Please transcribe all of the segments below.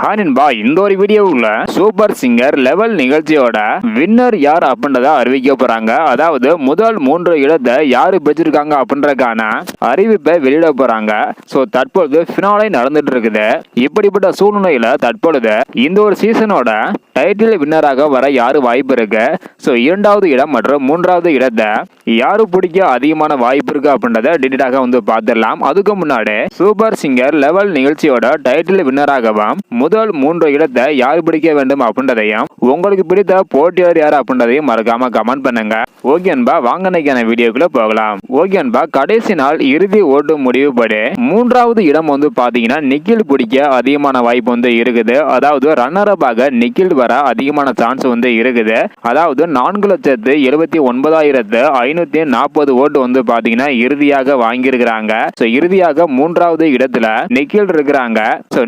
ஹானின்பா இந்த ஒரு வீடியோவில் சூப்பர் சிங்கர் லெவல் நிகழ்ச்சியோட வின்னர் யார் அப்படின்றத அறிவிக்க போறாங்க. அதாவது முதல் மூன்று இடத்தை யாரு பெற்றிருக்காங்க அப்படின்றக்கான அறிவிப்பை வெளியிட போறாங்க. ஸோ தற்பொழுது ஃபினாலை நடந்துட்டு இருக்குது. இப்படிப்பட்ட சூழ்நிலையில தற்பொழுது இந்த ஒரு சீசனோட டைட்டில் வின்னராக வர யாரு வாய்ப்பு இருக்கு? ஸோ இரண்டாவது இடம் மற்றும் மூன்றாவது இடத்தை யாரு பிடிக்க அதிகமான வாய்ப்பு இருக்கு அப்படின்றத டீட்டெயிலாக வந்து பார்த்துடலாம். அதுக்கு முன்னாடி சூப்பர் சிங்கர் லெவல் நிகழ்ச்சியோட டைட்டில் வின்னராகவும் அப்படின்றதையும் முதல் மூன்று இடத்தை யார் பிடிக்க வேண்டும் அப்படின்றதையும் உங்களுக்கு பிடித்த போட்டியாளர் யார் அப்படின்றதையும் மறக்காம கமெண்ட் பண்ணுங்க. ஓகே அன்பா வாங்க நினைக்கிற வீடியோக்குள்ள போகலாம். ஓகே அன்பா கடைசி நாள் இறுதி ஓட்டு முடிவு படி மூன்றாவது இடம் வந்து பாத்தீங்கன்னா நிக்கில் பிடிக்க அதிகமான வாய்ப்பு வந்து இருக்குது. அதாவது ரன்னர் அப்பாக நிக்கில் வர அதிகமான சான்ஸ் வந்து இருக்குது. அதாவது நான்கு லட்சத்து எழுபத்தி ஒன்பதாயிரத்து ஐநூத்தி நாற்பது ஓட்டு வந்து பாத்தீங்கன்னா இறுதியாக வாங்கியிருக்கிறாங்க. இறுதியாக மூன்றாவது இடத்துல நிக்கில் இருக்கிறாங்க.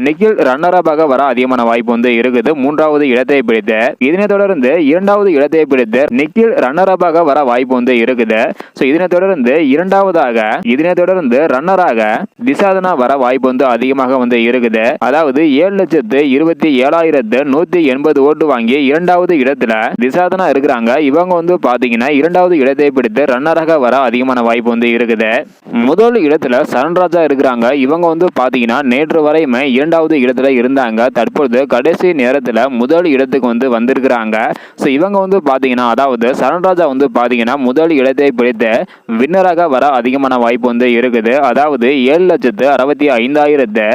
நிக்கில் ரன்னர் அப்பாக வர அதிகமான வாய்ப்பு வந்து இருக்குது. மூன்றாவது இடத்தை பிடித்த இதனை தொடர்ந்து இரண்டாவது இடத்தை பிடித்து நிக்கில் ரன்னர் வர வாய்ப்பு வந்து இருக்குது. ஸோ இதனை தொடர்ந்து இரண்டாவதாக இதனை தொடர்ந்து ரன்னராக திசாதனா வர வாய்ப்பு வந்து அதிகமாக வந்து இருக்குது. அதாவது ஏழு லட்சத்து இருபத்தி ஏழாயிரத்து நூத்தி எண்பது ஓட்டு வாங்கி இரண்டாவது இடத்துல திசாதனா இருக்கிறாங்க. இவங்க வந்து பாத்தீங்கன்னா இரண்டாவது இடத்தை பிடித்து ரன்னராக வர அதிகமான வாய்ப்பு வந்து இருக்குது. முதல் இடத்துல சரண்ராஜா இருக்கிறாங்க. இவங்க வந்து பாத்தீங்கன்னா நேற்று வரையுமே இரண்டாவது இடத்துல இருந்தாங்க. தற்பொழுது கடைசி நேரத்தில் முதல் இடத்துக்கு வந்து வந்திருக்கிறாங்க. ஸோ இவங்க வந்து பார்த்தீங்கன்னா அதாவது சரண்ராஜா வந்து பார்த்தீங்கன்னா முதல் இடத்தை பிடித்து வின்னராக வர அதிகமான வாய்ப்பு வந்து இருக்குது. அதாவது ஏழு லட்சத்து அறுபத்தி ஐந்தாயிரத்து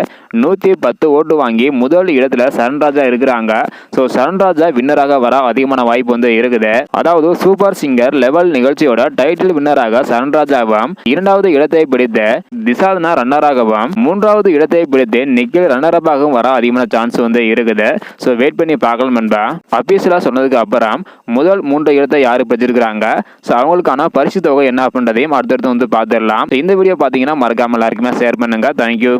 நூற்றி பத்து ஓட்டு வாங்கி முதல் இடத்துல சரண்ராஜா இருக்கிறாங்க. ஸோ சரண்ராஜா வின்னராக வர அதிகமான வாய்ப்பு வந்து இருக்குது. அதாவது சூப்பர் சிங்கர் லெவல் நிகழ்ச்சியோட டைட்டில் வின்னராக சரண்ராஜாவும் இரண்டாவது இடத்தை பிடித்து திசாதனா ரன்னராகவும் மூன்றாவது இடத்தை பிடித்து நிக்கில் ரன்னரப்பாகவும் வர அதிகமான சான்ஸ் வந்து இருக்குது. ஸோ வெயிட் பண்ணி பார்க்கலாம் நண்பா. அபிஷியலாக சொன்னதுக்கு அப்புறம் முதல் மூன்று இடத்தை யார் பெற்றிருக்கிறாங்க? ஸோ அவங்களுக்கான பரிசு தொகை என்ன அப்படின்றதையும் அடுத்தடுத்து வந்து பார்த்துடலாம். இந்த வீடியோ பார்த்தீங்கன்னா மறக்காமல் எல்லாருக்குமே ஷேர் பண்ணுங்க. தேங்க்யூ